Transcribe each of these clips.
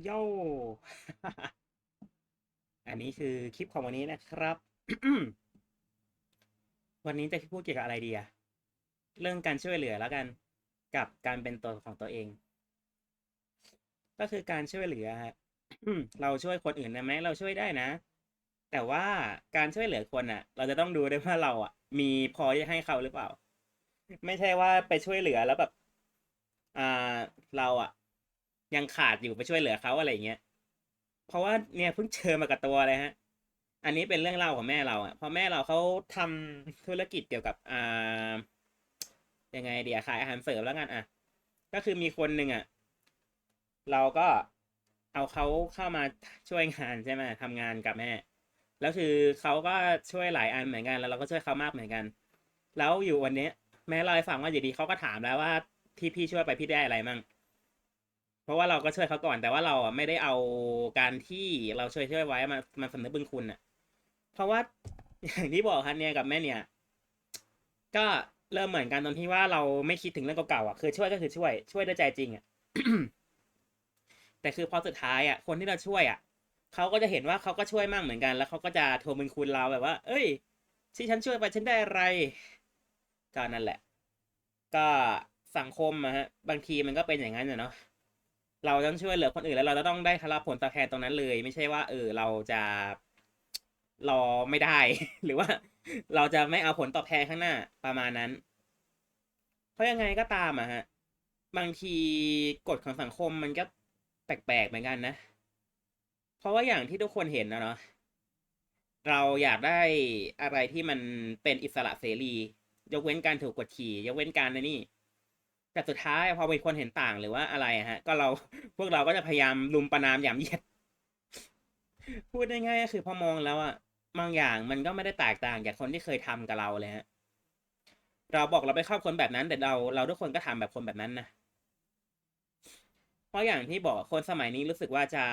โย่อันนี้คือคลิปของวันนี้นะครับ วันนี้จะพูดเกี่ยวกับอะไรดีอะเรื่องการช่วยเหลือแล้วกัน กับการเป็นตัวของตัวเอง ก็คือการช่วยเหลือฮะเราช่วยคนอื่นได้ไหมเราช่วยได้นะ แต่ว่าการช่วยเหลือคนอะเราจะต้องดูด้วยว่าเราอะมีพอจะให้เขาหรือเปล่า ไม่ใช่ว่าไปช่วยเหลือแล้วแบบ อ่า เราอะ ยังขาดอยู่ไปช่วยเหลือเขาอะไรเงี้ย เพราะว่าเนี่ยเพิ่งเจอมากับตัวเลยฮะ อันนี้เป็นเรื่องเล่าของแม่เราอะพราะแม่เราเขาทำธุรกิจเกี่ยวกับอ่ายังไงเดียขายอาหารเสริมแล้วกันอะ ก็คือมีคนหนึ่งอะ เราก็เอาเขาเข้ามาช่วยงานใช่ไหมทำงานกับแม่ แล้วคือเขาก็ช่วยหลายอันเหมือนกัน แล้วเราก็ช่วยเขามากเหมือนกัน แล้วอยู่วันนี้แม่เราให้ฟังว่าอยู่ดีเขาก็ถามแล้วว่าที่พี่ช่วยไปพี่ได้อะไรมั่ง เพราะว่าเราก็ช่วยเขาก่อนแต่ว่าเราอะไม่ได้เอาการที่เราช่วยช่วยไว้มามาสำนึกบุญคุณอะ เพราะว่าอย่างที่บอกครับเนี่ยกับแม่เนี่ย ก็เริ่มเหมือนกันตรงที่ว่าเราไม่คิดถึงเรื่องเก่าๆอะคือช่วยก็คือช่วยช่วยด้วยใจจริงอะแต่คือพอสุดท้ายอะ คนที่เราช่วยอะเขาก็จะเห็นว่าเขาก็ช่วยมากเหมือนกัน แล้วเขาก็จะทวงบุญคุณเราแบบว่า เอ้ยที่ฉันช่วยไปฉันได้อะไรก็นั่นแหละ ก็สังคมอะฮะ บางทีมันก็เป็นอย่างนั้นอะเนาะ เราต้องช่วยเหลือคนอื่นแล้วเราจะต้องได้รับผลตอบแทนตรงนั้นเลย ไม่ใช่ว่า เออเราจะรอไม่ได้ หรือว่า เราจะไม่เอาผลตอบแทนข้างหน้าประมาณนั้น เพราะยังไงก็ตามอะฮะ บางทีกฎของสังคมมันก็แปลกๆเหมือนกันนะ เพราะว่าอย่างที่ทุกคนเห็นนะเนาะเราอยากได้อะไรที่มันเป็นอิสระเสรี ยกเว้นการถูกกดขี่ ยกเว้นการในนี่ แต่สุดท้ายพอมีคนเห็นต่างหรือว่าอะไรฮะ ก็เราพวกเราก็จะพยายามลุมประนามหยามเหยียดพูดง่ายๆก็คือพอมองแล้วอะบางอย่างมันก็ไม่ได้แตกต่างจากคนที่เคยทำกับเราเลยฮะเราบอกเราไปเข้าคนแบบนั้น แต่เราเราทุกคนก็ทำแบบคนแบบนั้นนะเพราะอย่างที่บอกคนสมัยนี้รู้สึกว่าจะ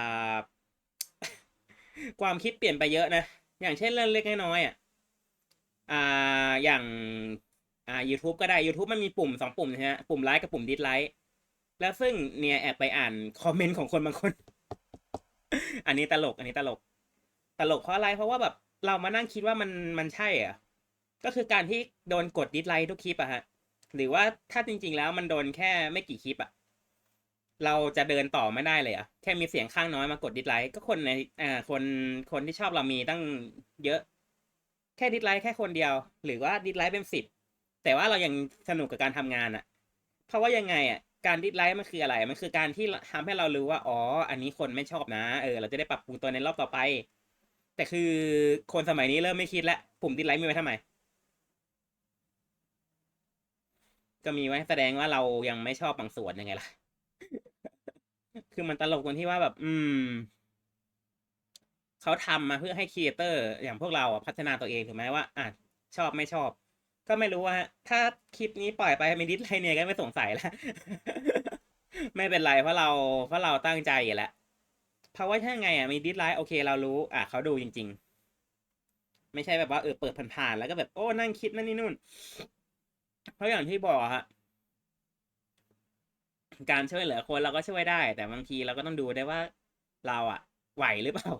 ความคิดเปลี่ยนไปเยอะนะอย่างเช่นเรื่องเล็กน้อยๆอะอ่าอย่าง อ่า YouTube ก็ได้ YouTube มันมีปุ่มสองปุ่มนะฮะ ปุ่มไลค์กับปุ่มดิสไลค์แล้วซึ่งเนี่ยแอบไปอ่านคอมเมนต์ของคนบางคน อันนี้ตลก อันนี้ตลก ตลกเพราะอะไรเพราะว่าแบบเรามานั่งคิดว่ามันมันใช่เหรอะก็คือการที่โดนกดดิสไลค์ทุกคลิปอะฮะ หรือว่าถ้าจริง ๆ แล้วมันโดนแค่ไม่กี่คลิปอะเราจะเดินต่อไม่ได้เลยอะแค่มีเสียงข้างน้อยมากดดิสไลค์ก็คนในอ่าคนคนที่ชอบเรามีตั้งเยอะ แค่ดิสไลค์แค่คนเดียว หรือว่าดิสไลค์เป็นสิบ แต่ว่าเรายังสนุกกับการทำงานอะเพราะว่ายังไงอะการดิสไลค์มันคืออะไร มันคือการที่ทำให้เรารู้ว่า อ๋อ อันนี้คนไม่ชอบนะ เออ เราจะได้ปรับปรุงตัวในรอบต่อไป แต่คือคนสมัยนี้เริ่มไม่คิดแล้วปุ่มดิสไลค์มีไว้ทำไม ก็มีไว้แสดงว่าเรายังไม่ชอบบางส่วนยังไงล่ะ คือมันตลกตรงที่ว่าแบบ อืม เขาทำมาเพื่อให้ครีเอเตอร์อย่างพวกเราพัฒนาตัวเองถูกไหมว่าอะชอบไม่ชอบ ก็ไม่รู้ว่าถ้าคลิปนี้ปล่อยไปมีดิสไลค์เนี่ยก็ไม่สงสัยแล้วไม่เป็นไรเพราะเราเพราะเราตั้งใจอยู่แล้วเพราะว่าถ้าไงอะมีดิสไลค์โอเคเรารู้ อะเขาดูจริง ๆ ไม่ใช่แบบว่าเออเปิดผ่านๆแล้วก็แบบโอ้นั่งคิดนั่นนี่นู่น เพราะอย่างที่บอกฮะการช่วยเหลือคนเราก็ช่วยได้ แต่บางทีเราก็ต้องดูได้ว่าเราอะ ไหวหรือเปล่า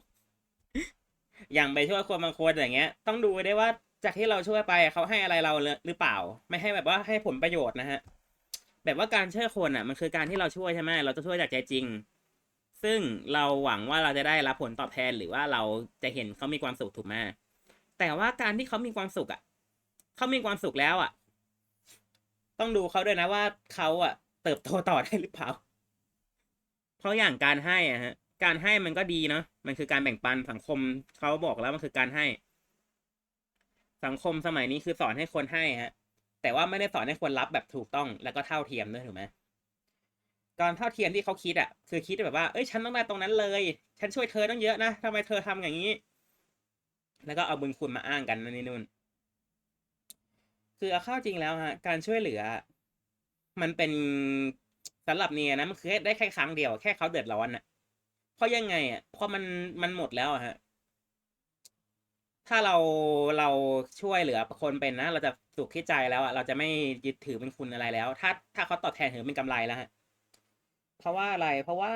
อย่างไปช่วยคนบางคนอย่างเงี้ย ต้องดูได้ว่า จากที่เราช่วยไปเขาให้อะไรเราหรือเปล่า ไม่ให้แบบว่าให้ผลประโยชน์นะฮะ แบบว่าการช่วยคนอะ มันคือการที่เราช่วยใช่ไหมเราจะช่วยจากใจจริง ซึ่งเราหวังว่าเราจะได้รับผลตอบแทนหรือว่าเราจะเห็นเขามีความสุขถูกไหมแต่ว่าการที่เขามีความสุขอะเขามีความสุขแล้วอะ ต้องดูเขาด้วยนะว่าเขาอะ เติบโตต่อได้หรือเปล่า เพราะอย่างการให้อะฮะ การให้มันก็ดีเนาะมันคือการแบ่งปันสังคมเขาบอกแล้วมันคือการให้ สังคมสมัยนี้คือสอนให้คนให้ฮะ แต่ว่าไม่ได้สอนให้คนรับแบบถูกต้องแล้วก็เท่าเทียมด้วยถูกไหมการเท่าเทียมที่เขาคิดอะคือคิดแบบว่าเอ้ยฉันต้องได้ตรงนั้นเลย ฉันช่วยเธอต้องเยอะนะทำไมเธอทำอย่างนี้ แล้วก็เอาบุญคุณมาอ้างกันนั่นนี่นู่นคือเอาเข้าจริงแล้วฮะ การช่วยเหลือ มันเป็นสำหรับเนี่ยนะมันคือได้แค่ครั้งเดียวแค่เขาเดือดร้อนอะเพราะยังไงอะพอมันมันหมดแล้วอะฮะ ถ้าเราเราช่วยเหลือคนเป็นนะ เราจะสุขที่ใจแล้วอะเราจะไม่ยึดถือเป็นคุณอะไรแล้ว ถ้าถ้าเขาตอบแทนถือเป็นกำไรแล้วฮะเพราะว่าอะไรเพราะว่า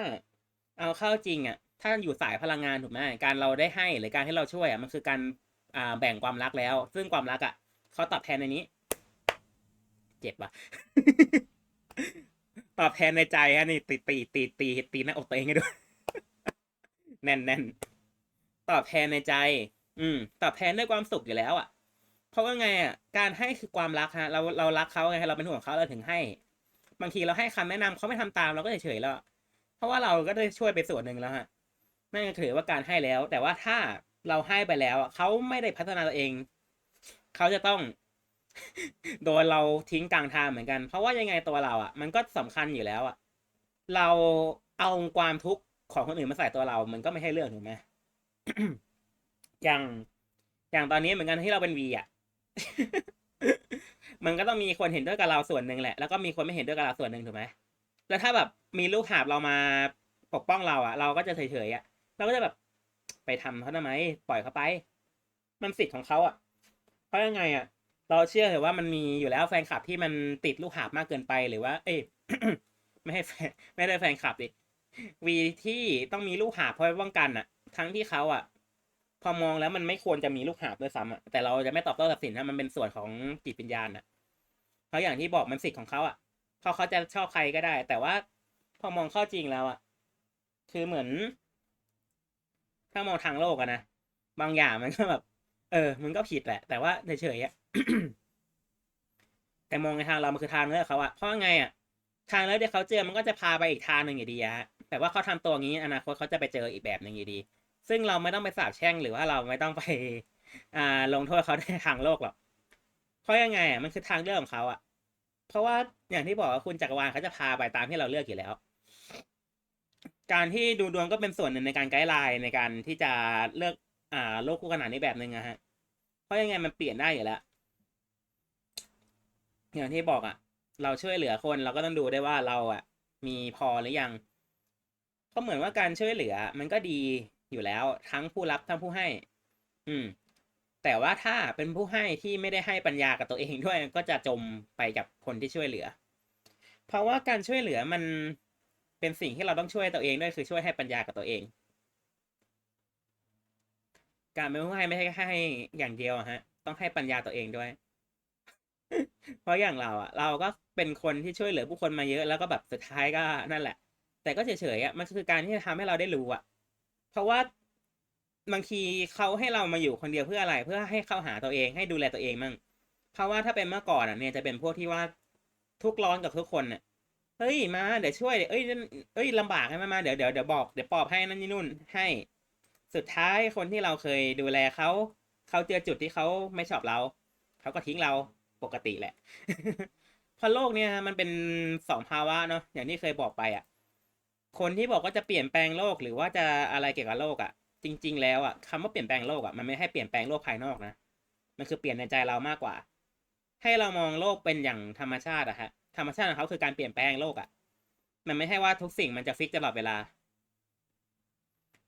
เอาเข้าจริงอะ ถ้าอยู่สายพลังงานถูกไหมการเราได้ให้หรือการที่เราช่วยอะมันคือการอ่าแบ่งความรักแล้ว ซึ่งความรักอะเขาตอบแทนในนี้ เจ็บว่ะตอบแทนในใจฮะนี่ตีตีตีตีตีหน้าอกตัวเองให้ด้วยแน่นแน่นตอบแทนในใจ อืมตอบแทนด้วยความสุขอยู่แล้วอะ เพราะว่าไงอะ การให้คือความรักฮะ เราเรารักเขาไงเราเป็นห่วงเขาเราถึงให้ บางทีเราให้คำแนะนำเขาไม่ทำตามเราก็เฉยๆแล้ว เพราะว่าเราก็ได้ช่วยไปส่วนหนึ่งแล้วฮะนั่นก็ถือว่าการให้แล้ว แต่ว่าถ้าเราให้ไปแล้วอะเขาไม่ได้พัฒนาตัวเอง เขาจะต้อง โดนเราทิ้งกลางทางเหมือนกัน เพราะว่ายังไงตัวเราอะ มันก็สำคัญอยู่แล้วอะ เราเอาความทุกข์ของคนอื่นมาใส่ตัวเรา มันก็ไม่ใช่เรื่องถูกไหม อย่างอย่างตอนนี้เหมือนกันที่เราเป็นวีอะ มันก็ต้องมีคนเห็นด้วยกับเราส่วนหนึ่งแหละ แล้วก็มีคนไม่เห็นด้วยกับเราส่วนหนึ่งถูกไหมแล้วถ้าแบบมีลูกหาบเรามาปกป้องเราอะ เราก็จะเฉยๆอะ เราก็จะแบบไปทำเขาทำไม ปล่อยเขาไป มันสิทธิ์ของเขาอะ เพราะยังไงอะ เราเชื่อเถอะว่ามันมีอยู่แล้วแฟนคลับที่มันติดลูกหาบมากเกินไปหรือว่า เอ้ยไม่ให้แฟนไม่ได้แฟนคลับดิวีที่ต้องมีลูกหาบเพราะป้องกันอะ ทั้งที่เขาอะ พอมองแล้วมันไม่ควรจะมีลูกหาบด้วยซ้ำอะแต่เราจะไม่ตอบโต้ตัดสินนะมันเป็นส่วนของจิตวิญญาณอะเพราะอย่างที่บอกมันสิทธิ์ของเขาอะเพราเขาจะชอบใครก็ได้ แต่ว่าพอมองเข้าจริงแล้วอะคือเหมือน ถ้ามองทางโลกอะนะบางอย่างมันก็แบบ เออ มันก็ผิดแหละ แต่ว่าเฉยๆอะแต่มองในทางเรามันคือทางเลือกเขาอะเพราะไงอะทางเลือกที่เขาเจอมันก็จะพาไปอีกทางหนึ่งอยู่ดีอะแต่ว่าเขาทำตัวงี้ อนาคตเขาจะไปเจออีกแบบหนึ่งอยู่ดี ซึ่งเราไม่ต้องไปสาบแช่งหรือว่าเราไม่ต้องไปอ่าลงโทษเขาในทางโลกหรอกเพราะยังไงอะมันคือทางเลือกของเขาอะเพราะว่าอย่างที่บอกว่าคุณจักรวาลเขาจะพาไปตามที่เราเลือกอยู่แล้ว การที่ดูดวงก็เป็นส่วนหนึ่งในการไกด์ไลน์ในการที่จะเลือกอ่าโลกคู่ขนานในแบบหนึ่งอะฮะ เพราะยังไงมันเปลี่ยนได้อยู่แล้วอย่างที่บอกอะเราช่วยเหลือคนเราก็ต้องดูได้ว่าเราอะมีพอหรือยังก็เหมือนว่าการช่วยเหลือ มันก็ดี อยู่แล้ว ทั้งผู้รับทั้งผู้ให้ อืม แต่ว่าถ้าเป็นผู้ให้ที่ไม่ได้ให้ปัญญากับตัวเองด้วยก็จะจมไปกับคนที่ช่วยเหลือ เพราะว่าการช่วยเหลือมันเป็นสิ่งที่เราต้องช่วยตัวเองด้วยคือช่วยให้ปัญญากับตัวเอง การเป็นผู้ให้ไม่ใช่แค่ให้อย่างเดียวฮะ ต้องให้ปัญญาตัวเองด้วย เพราะอย่างเราอะเราก็เป็นคนที่ช่วยเหลือผู้คนมาเยอะแล้วก็แบบสุดท้ายก็นั่นแหละ แต่ก็เฉยๆอะมันคือการที่จะทำให้เราได้รู้อะ เพราะว่าบางทีเขาให้เรามาอยู่คนเดียวเพื่ออะไร เพื่อให้เข้าหาตัวเองให้ดูแลตัวเองมั่ง เพราะว่าถ้าเป็นเมื่อก่อนอะเนี่ยจะเป็นพวกที่ว่าทุกร้อนกับทุกคนเนี่ยเฮ้ยมาเดี๋ยวช่วยเดี๋ยวเอ้ยเอ้ยลำบากให้มามาเดี๋ยวเดี๋ยวเดี๋ยวบอกเดี๋ยวปอบให้นั่นนี่นู่นให้ สุดท้ายคนที่เราเคยดูแลเขาเขาเจอจุดที่เขาไม่ชอบเราเขาก็ทิ้งเราปกติแหละเพราะโลกเนี่ยมันเป็นสองภาวะเนาะอย่างที่เคยบอกไปอะ่ะ คนที่บอกว่าจะเปลี่ยนแปลงโลกหรือว่าจะอะไรเกี่ยวกับโลกอะ่ะ จริง ๆ แล้วอะ่ะคำว่าเปลี่ยนแปลงโลกอะ่ะมันไม่ให้เปลี่ยนแปลงโลกภายนอกนะมันคือเปลี่ยนในใจเรามากกว่า ให้เรามองโลกเป็นอย่างธรรมชาติอะฮะธรรมชาติของเขาคือการเปลี่ยนแปลงโลกอะ่ะ มันไม่ใช่ว่าทุกสิ่งมันจะฟิกตลอดเวลา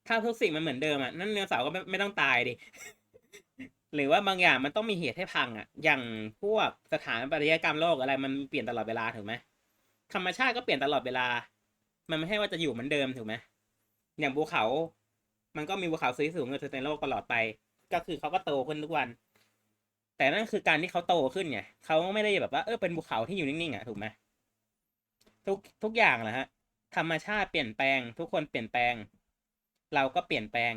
ถ้าทุกสิ่งมันเหมือนเดิมอะนั่นเนื้อเสาก็ไม่ไม่ต้องตายดิหรือว่าบางอย่างมันต้องมีเหตุให้พังอะ อย่างพวกสถานปฏิกรรมโลกอะไรมันเปลี่ยนตลอดเวลาถูกไหมธรรมชาติก็เปลี่ยนตลอดเวลา มันไม่ใช่ว่าจะอยู่เหมือนเดิมถูกไหมอย่างภูเขา มันก็มีภูเขาสูงสูงในโลกตลอดไป ก็คือเขาก็โตขึ้นทุกวัน แต่นั่นคือการที่เขาโตขึ้นไงเขาไม่ได้แบบว่าเออเป็นภูเขาที่อยู่นิ่งๆอะถูกไหมทุกทุกอย่างแหละฮะ ธรรมชาติเปลี่ยนแปลง ทุกคนเปลี่ยนแปลง เราก็เปลี่ยนแปลง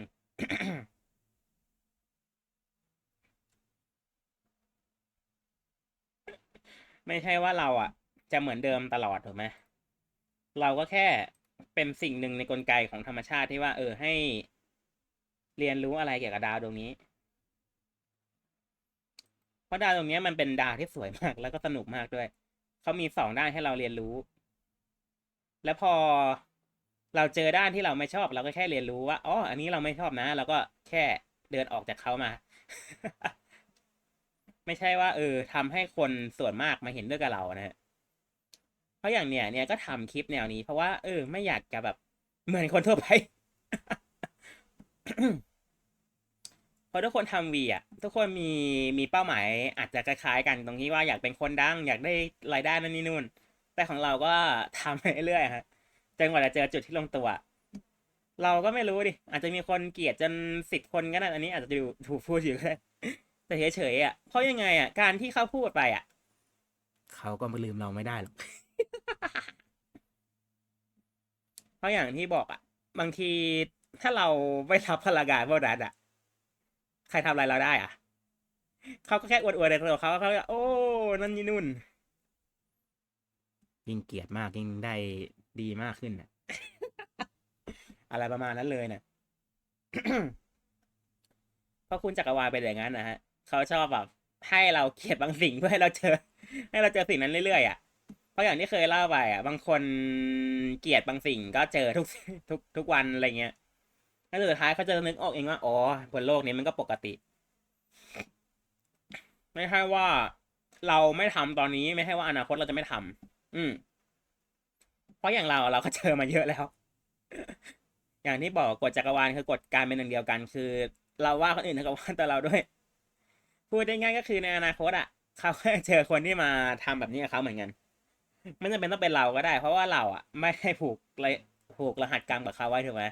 ไม่ใช่ว่าเราอะ จะเหมือนเดิมตลอดถูกไหม เราก็แค่เป็นสิ่งหนึ่งในกลไกของธรรมชาติที่ว่า เออให้ เรียนรู้อะไรเกี่ยวกับดาวดวงนี้ เพราะดาวดวงนี้มันเป็นดาวที่สวยมาก แล้วก็สนุกมากด้วย เขามีสองด้านให้เราเรียนรู้ แล้วพอเราเจอด้านที่เราไม่ชอบ เราก็แค่เรียนรู้ว่าอ๋ออันนี้เราไม่ชอบนะเราก็แค่เดินออกจากเขามา ไม่ใช่ว่า เออทำให้คนส่วนมากมาเห็นด้วยกับเรานะฮะ เพราะอย่างเนี้ยเนี่ยก็ทำคลิปแนวนี้ เพราะว่าเออไม่อยากจะแบบเหมือนคนทั่วไปเพราะทุกคนทำวีอะทุกคนมีมีเป้าหมาย อาจจะคล้ายๆกันตรงที่ว่าอยากเป็นคนดัง อยากได้รายได้นั่นนี่นู่น แต่ของเราก็ทำไปเรื่อยๆฮะจนกว่าจะเจอจุดที่ลงตัว เราก็ไม่รู้ดิ อาจจะมีคนเกลียดจนสิบคนก็ได้อันนี้อาจจะดูถูกพูดอยู่ก็ได้แต่เฉยๆอะเพราะยังไงอะการที่เขาพูดไปอะ เขาก็ไม่ลืมเราไม่ได้หรอก เพราะอย่างที่บอกอะบางทีถ้าเราไม่รับพลังงานพวกนั้นอะใครทำอะไรเราได้อะเขาก็แค่อวดๆในตัวเขาเขาก็โอ้ นั่นนี่นู่น ยิ่งเกลียดมากยิ่งได้ดีมากขึ้นน่ะ อะไรประมาณนั้นเลยเนี่ยเพราะคุณจักรวาลเป็นอย่างนั้นนะฮะ เขาชอบแบบ ให้เราเกลียดบางสิ่งเพื่อให้เราเจอ ให้เราเจอสิ่งนั้นเรื่อยๆอะเพ ราะอย่างที่เคยเล่าไปอะ บางคนเกลียดบางสิ่งก็เจอทุกทุกทุกวันอะไรเงี้ยแล้วสุดท้ายเขาจะนึกออกเองว่า อ๋อบนโลกนี้มันก็ปกติ ไม่ใช่ว่าเราไม่ทำตอนนี้ไม่ใช่ว่าอนาคตเราจะไม่ทำอืม เพราะอย่างเราเราก็เจอมาเยอะแล้ว อย่างที่บอกกฎจักรวาลคือกฎการเป็นหนึ่งเดียวกัน คือ เราว่าคนอื่นเท่ากับว่าตัวเราด้วยพูดได้ง่ายก็คือในอนาคตอะ เขาก็จะเจอคนที่มาทำแบบนี้กับเขาเหมือนกัน ไม่จำเป็นต้องเป็นเราก็ได้ เพราะว่าเราอะ ไม่ได้ผูกเลยผูกรหัสกรรมกับเขาไว้ถูกไหม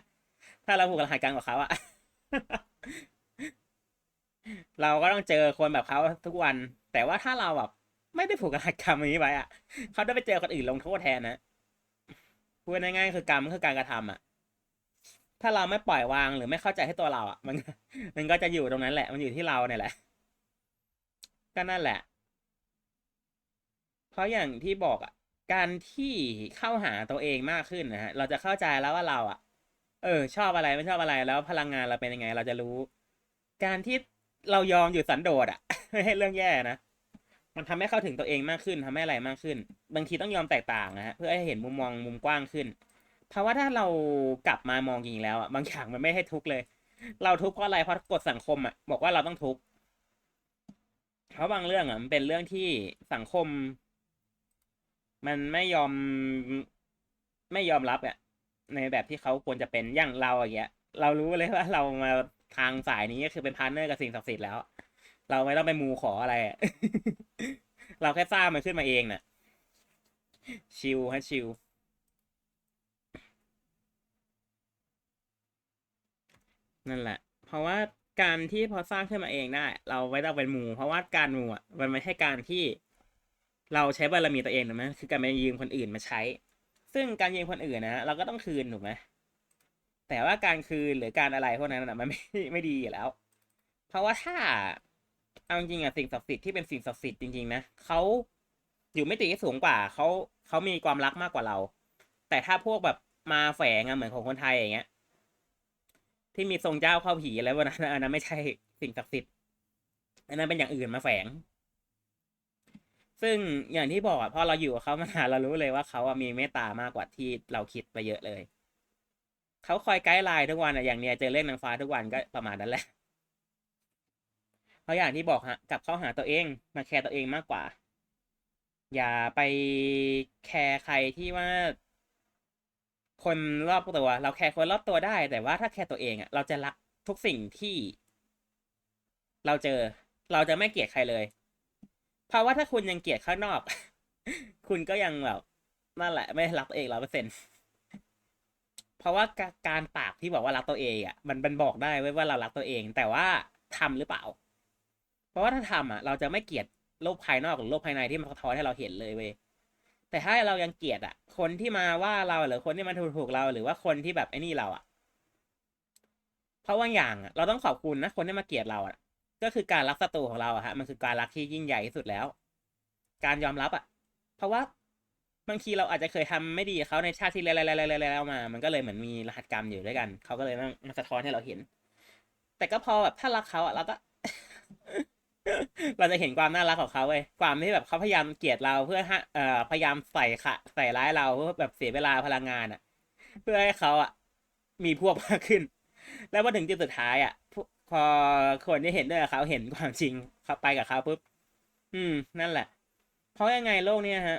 ถ้าเราผูกรหัสกรรมกับเขาอะ เราก็ต้องเจอคนแบบเขาทุกวัน แต่ว่าถ้าเราแบบไม่ได้ผูกรหัสกรรมนี้ไว้อะเขาได้ไปเจอคนอื่นลงโทษแทนนะพูดง่ายๆคือกรรมคือการกระทำอะ ถ้าเราไม่ปล่อยวางหรือไม่เข้าใจให้ตัวเราอะ มัน มันก็จะอยู่ตรงนั้นแหละ มันอยู่ที่เราเนี่ยแหละ ก็นั่นแหละ เพราะอย่างที่บอกอะ การที่เข้าหาตัวเองมากขึ้นนะฮะ เราจะเข้าใจแล้วว่าเราอะ เออ ชอบอะไรไม่ชอบอะไรแล้วพลังงานเราเป็นยังไง เราจะรู้ การที่เรายอมอยู่สันโดษอะไม่ให้เรื่องแย่นะมันทำให้เข้าถึงตัวเองมากขึ้นทำให้อะไรมากขึ้น บางทีต้องยอมแตกต่างนะฮะเพื่อให้เห็นมุมมองมุมกว้างขึ้น เพราะว่าถ้าเรากลับมามองจริงแล้วอะบางอย่างมันไม่ให้ทุกเลย เราทุกเพราะอะไรเพราะกฎสังคมอะบอกว่าเราต้องทุกเพราะบางเรื่องอะมันเป็นเรื่องที่สังคม มันไม่ยอมไม่ยอมรับอะในแบบที่เขาควรจะเป็นอย่างเราอย่างเงี้ย เรารู้เลยว่าเรามาทางสายนี้ก็คือเป็นพาร์เนอร์กับสิ่งศักดิ์สิทธิ์แล้ว เราไม่ต้องไปมูขออะไร เราแค่สร้างมันขึ้นมาเองน่ะ ชิลฮะชิลนั่นแหละ เพราะว่าการที่พอสร้างขึ้นมาเองได้ เราไม่ต้องเป็นมู เพราะว่าการมูอะมันไม่ใช่การที่ เราใช้บารมีตัวเองถูกไหมคือการไปยืมคนอื่นมาใช้ ซึ่งการยืมคนอื่นนะเราก็ต้องคืนถูกไหมแต่ว่าการคืนหรือการอะไรพวกนั้นนะมันไม่ไม่ดีอยู่แล้ว เพราะว่าถ้าเอาจริงอะสิ่งศักดิ์สิทธิ์ที่เป็นสิ่งศักดิ์สิทธิ์จริงๆนะเขาอยู่ไม่ติที่สูงกว่าเขาเขามีความรักมากกว่าเรา แต่ถ้าพวกแบบมาแฝงอะเหมือนของคนไทยอย่างเงี้ย ที่มีทรงเจ้าเข้าผีอะไรวะนั้นอันนั้นไม่ใช่สิ่งศักดิ์สิทธิ์อันนั้นเป็นอย่างอื่นมาแฝง ซึ่งอย่างที่บอกอะพอเราอยู่กับเขามานานเรารู้เลยว่าเขาอะมีเมตตามากกว่าที่เราคิดไปเยอะเลย เขาคอยไกด์ไลน์ทุกวันอะอย่างเนี้ยเจอเล่นนางฟ้าทุกวันก็ประมาณนั้นแหละเพราะอย่างที่บอกฮะกับเข้าหาตัวเองมาแคร์ตัวเองมากกว่า อย่าไปแคร์ใครที่ว่า คนรอบตัวเราแคร์คนรอบตัวได้ แต่ว่าถ้าแคร์ตัวเองอะเราจะรักทุกสิ่งที่ เราเจอ เราจะไม่เกลียดใครเลย เพราะว่าถ้าคุณยังเกลียดข้างนอก คุณก็ยังแบบนั่นแหละ ไม่รักตัวเองร้อยเปอร์เซ็นเพราะว่าการปากที่บอกว่ารักตัวเองอะมันมันบอกได้ไว้ว่าเรารักตัวเอง แต่ว่าทำหรือเปล่า เพราะว่าถ้าทำอะ เราจะไม่เกลียดโลกภายนอกหรือโลกภายในที่มันสะท้อนให้เราเห็นเลยเว้ยแต่ถ้าเรายังเกลียดอะ คนที่มาว่าเราหรือคนที่มาถูกถูกเราหรือว่าคนที่แบบไอ้นี่เราอะ เพราะว่าอย่างอะ เราต้องขอบคุณนะคนที่มาเกลียดเราอะ ก็คือการรักศัตรูของเราอะฮะมันคือการรักที่ยิ่งใหญ่ที่สุดแล้ว การยอมรับอะเพราะว่าบางทีเราอาจจะเคยทำไม่ดีเขาในชาติที่แล้วๆๆๆมา มันก็เลยเหมือนมีรหัสกรรมอยู่ด้วยกันเขาก็เลยมาสะท้อนให้เราเห็น แต่ก็พอแบบถ้ารักเขาอะเราก็ เราจะเห็นความน่ารักของเขาเว้ยความที่แบบเขาพยายามเกลียดเราเพื่อฮะเอ่อพยายามใส่ค่ะใส่ร้ายเราเพื่อแบบเสียเวลาพลังงานอะเพื่อให้เขาอะมีพวกมากขึ้น แล้วพอถึงจุดสุดท้ายอะ พอคนที่เห็นด้วยกับเขาเห็นความจริงเขาไปกับเขาปุ๊บอืม นั่นแหละ เพราะยังไงโลกเนี้ยฮะ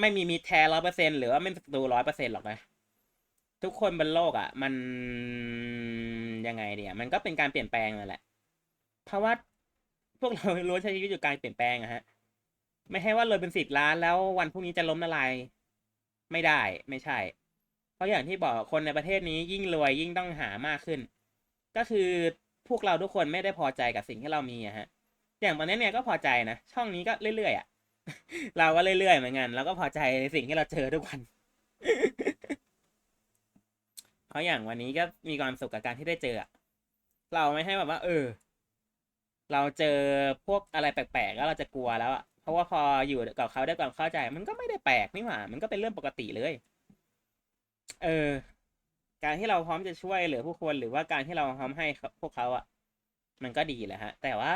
ไม่มีมีแท้ร้อยเปอร์เซ็นหรือว่าไม่ศัตรูร้อยเปอร์เซ็นหรอกนะทุกคนบนโลกอะ มันยังไงเดียมันก็เป็นการเปลี่ยนแปลงนั่นแหละ เพราะว่าพวกเรารู้ใช้ชีวิตอยู่การเปลี่ยนแปลงอะฮะ ไม่ใช่ว่าเลยเป็นสิบล้านแล้ววันพรุ่งนี้จะล้มละลาย ไม่ได้ไม่ใช่ เพราะอย่างที่บอกคนในประเทศนี้ยิ่งรวยยิ่งต้องหามากขึ้น ก็คือ พวกเราทุกคนไม่ได้พอใจกับสิ่งที่เรามีอะฮะ อย่างตอนนี้เนี่ยก็พอใจนะ ช่องนี้ก็เรื่อยๆอะเราก็เรื่อยๆเหมือนกันเราก็พอใจในสิ่งที่เราเจอทุกวัน เพราะอย่างวันนี้ก็มีความสุขกับการที่ได้เจออะเราไม่ให้แบบว่า เออ เราเจอพวกอะไรแปลกๆแล้วเราจะกลัวแล้วอะเพราะว่าพออยู่กับเขาได้ความเข้าใจ มันก็ไม่ได้แปลกนี่หว่า มันก็เป็นเรื่องปกติเลย เออ การที่เราพร้อมจะช่วยเหลือผู้คนหรือว่าการที่เราพร้อมให้พวกเขาอะมันก็ดีแหละฮะ แต่ว่า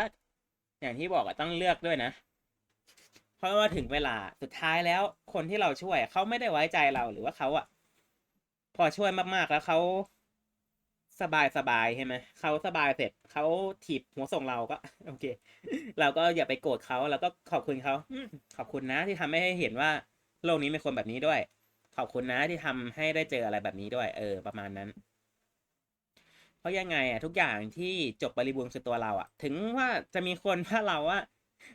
อย่างที่บอกอะต้องเลือกด้วยนะ เพราะว่าถึงเวลาสุดท้ายแล้ว คนที่เราช่วยเขาไม่ได้ไว้ใจเราหรือว่าเขาอะพอช่วยมากๆแล้วเขาสบายสบายใช่ไหมเขาสบายเสร็จเขาถีบหัวส่งเราก็ โอเค เราก็อย่าไปโกรธเขาแล้วก็ขอบคุณเขาขอบคุณนะที่ทำให้เห็นว่าโลกนี้มีคนแบบนี้ด้วย ขอบคุณนะที่ทำให้ได้เจออะไรแบบนี้ด้วย เออ ประมาณนั้น เพราะยังไงอะทุกอย่างที่จบบริบูรณ์คือตัวเราอะถึงว่าจะมีคนว่าเราว่า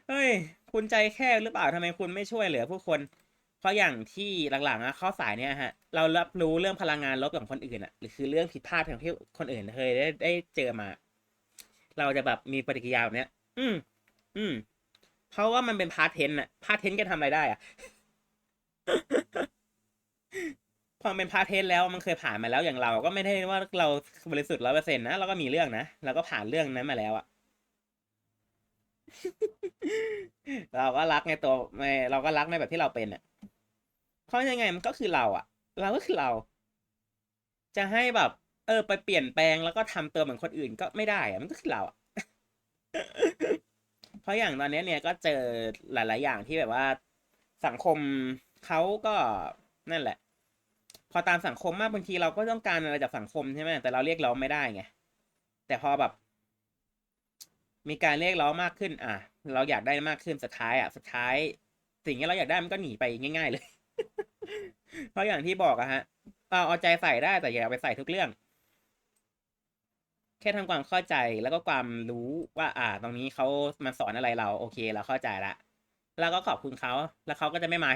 เฮ้ย คุณใจแคบหรือเปล่าทำไมคุณไม่ช่วยเหลือผู้คน เพราะอย่างที่หลังๆอะข้อสายเนี่ยฮะ เรารับรู้เรื่องพลังงานลบของคนอื่นอะหรือคือเรื่องผิดพลาดของที่คนอื่นเคยได้ได้เจอมา เราจะแบบมีปฏิกิริยาแบบเนี้ย อืม อืม เพราะว่ามันเป็นพาร์ทเทนอะพาร์ทเทนก็ทำอะไรได้อะ พอเป็นพาเทนแล้วมันเคยผ่านมาแล้วอย่างเราก็ไม่ได้ว่าเราบริสุทธิ์ร้อยเปอร์เซ็นต์นะเราก็มีเรื่องนะเราก็ผ่านเรื่องนั้นมาแล้วอะเราก็รักในตัวเราก็รักในแบบที่เราเป็นอะเพราะยังไงมันก็คือเราอะเราก็คือเรา จะให้แบบ เออ ไปเปลี่ยนแปลงแล้วก็ทำตัวเหมือนคนอื่นก็ไม่ได้อะมันก็คือเราอะเพราะอย่างตอนนี้เนี่ยก็เจอหลาย ๆ อย่างที่แบบว่าสังคมเขาก็ นั่นแหละ พอตามสังคมมากบางทีเราก็ต้องการอะไรจากสังคมใช่ไหมแต่เราเรียกร้องไม่ได้ไงแต่พอแบบ มีการเรียกร้องมากขึ้น อะ เราอยากได้มากขึ้นสุดท้ายอะสุดท้าย สิ่งที่เราอยากได้มันก็หนีไปง่าย ๆ เลย เพราะอย่างที่บอกอะฮะเอาเอาใจใส่ได้แต่อย่าไปใส่ทุกเรื่อง แค่ทำความเข้าใจแล้วก็ความรู้ว่า อ่า ตรงนี้เขามาสอนอะไรเรา โอเคเราเข้าใจละแล้วก็ขอบคุณเขา แล้วเขาก็จะไม่มา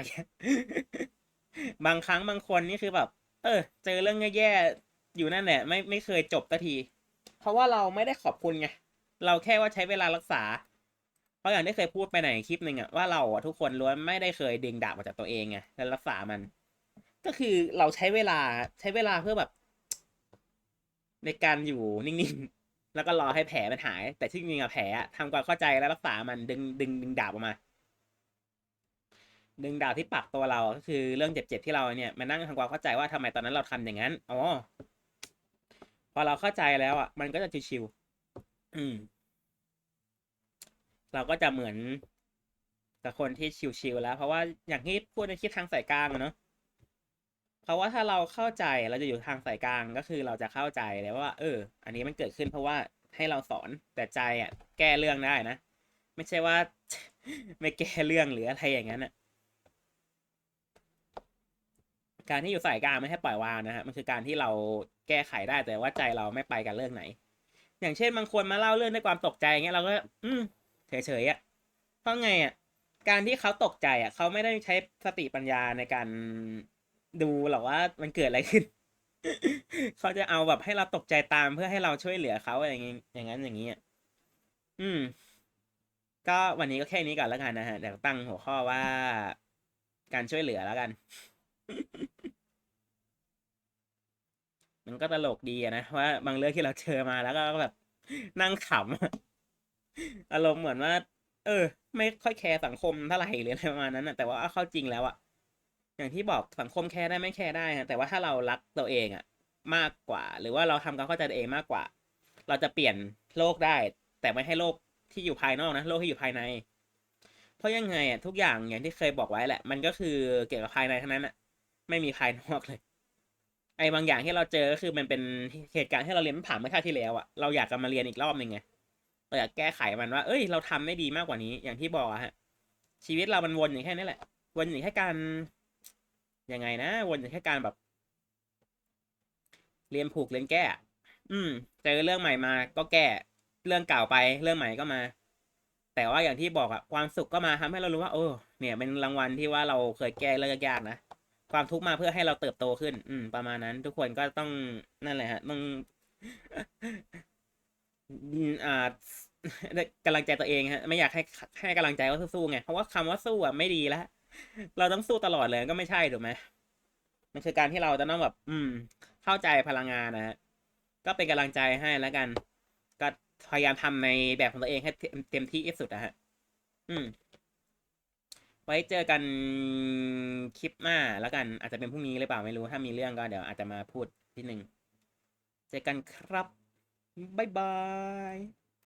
บางครั้งบางคนนี่คือแบบ เออ เจอเรื่องแย่ๆอยู่นั่นแหละไม่ไม่เคยจบสักที เพราะว่าเราไม่ได้ขอบคุณไงเราแค่ว่าใช้เวลารักษา เพราะอย่างที่เคยพูดไปในคลิปหนึ่งอะว่าเราอะทุกคนล้วนไม่ได้เคยดึงดาบมาจากตัวเองไงแล้วรักษามัน ก็คือเราใช้เวลาใช้เวลาเพื่อแบบ ในการอยู่นิ่งๆแล้วก็รอให้แผลมันหาย แต่ที่จริงอะแผลทำความเข้าใจและรักษามันดึงดึงดึงดาบออกมา ดึงดาวที่ปักตัวเราก็คือเรื่องเจ็บๆที่เราเนี่ยมานั่งทำความเข้าใจว่าทำไมตอนนั้นเราทำอย่างนั้นอ๋อพอเราเข้าใจแล้วอะ มันก็จะชิวๆอืม เราก็จะเหมือนกับคนที่ชิวๆแล้ว เพราะว่าอย่างที่พูดในคิดทางสายกลางเนาะเพราะว่าถ้าเราเข้าใจเราจะอยู่ทางสายกลางก็คือเราจะเข้าใจเลยว่า เออ อันนี้มันเกิดขึ้นเพราะว่าให้เราสอนแต่ใจอะ แก้เรื่องได้นะไม่ใช่ว่า ไม่แก้เรื่องหรืออะไรอย่างนั้นอะ การที่อยู่สายกลางไม่ให้ปล่อยวางนะฮะมันคือการที่เราแก้ไขได้แต่ว่าใจเราไม่ไปกับเรื่องไหน อย่างเช่นบางคนมาเล่าเรื่องด้วยความตกใจเงี้ยเราก็ อืมเฉยๆอะเพราะไงอะการที่เขาตกใจอะเขาไม่ได้ใช้สติปัญญาในการดูหรอกว่ามันเกิดอะไรขึ้น เขาจะเอาแบบให้เราตกใจตามเพื่อให้เราช่วยเหลือเขาอะไรอย่างงี้อย่างนั้นอย่างนี้อะอืม ก็วันนี้ก็แค่นี้ก่อนแล้วกันนะฮะเดี๋ยวตั้งหัวข้อว่า การช่วยเหลือแล้วกัน มันก็ตลกดีนะว่าบางเรื่องที่เราเจอมาแล้วก็แบบนั่งขำอารมณ์เหมือนว่า เออ ไม่ค่อยแคร์สังคมเท่าไหร่หรืออะไรประมาณนั้นนะแต่ว่าเข้าจริงแล้วอะอย่างที่บอกสังคมแคร์ได้ไม่แคร์ได้นะแต่ว่าถ้าเรารักตัวเองอะมากกว่า หรือว่าเราทำความเข้าใจตัวเองมากกว่า เราจะเปลี่ยนโลกได้ แต่ไม่ให้โลกที่อยู่ภายนอกนะโลกที่อยู่ภายใน เพราะยังไงอะทุกอย่างอย่างที่เคยบอกไว้แหละ มันก็คือเกี่ยวกับภายในทั้งนั้นอะ ไม่มีภายนอกเลย ไอ้บางอย่างที่เราเจอก็คือมันเป็นเหตุการณ์ที่เราเรียนผ่านเมื่อชาติที่แล้วอะเราอยากจะมาเรียนอีกรอบหนึ่งไงเราอยากแก้ไขมันว่า เอ้ย เราทำได้ดีมากกว่านี้ อย่างที่บอกอะฮะ ชีวิตเรามันวนอย่างแค่นี้แหละ วนอย่างแค่การยังไงนะวนอย่างแค่การแบบ เรียนผูกเรียนแก้ อืมเจอเรื่องใหม่มา ก็แก้ เรื่องเก่าไปเรื่องใหม่ก็มา แต่ว่าอย่างที่บอกอะความสุขก็มาทำให้เรารู้ว่า โอ้เนี่ยเป็นรางวัลที่ว่าเราเคยแก้เรื่องยากๆนะ ความทุกข์มาเพื่อให้เราเติบโตขึ้น อืม ประมาณนั้น ทุกคนก็ต้องนั่นแหละฮะต้องอืมอ่าได้กำลังใจตัวเองฮะ ไม่อยากให้ให้กำลังใจว่าสู้ๆไงเพราะว่าคำว่าสู้อะไม่ดีแล้วเราต้องสู้ตลอดเลยก็ไม่ใช่ถูกไหมมันคือการที่เราจะต้องแบบ อืม เข้าใจพลังงานนะฮะก็เป็นกำลังใจให้แล้วกัน ก็พยายามทำในแบบของตัวเองให้เต็มเต็มที่ที่สุดนะฮะ อืม ไว้เจอกันคลิปหน้าแล้วกัน อาจจะเป็นพรุ่งนี้หรือเปล่าไม่รู้ ถ้ามีเรื่องก็เดี๋ยวอาจจะมาพูดที่หนึ่ง เจอกันครับ บ๊ายบาย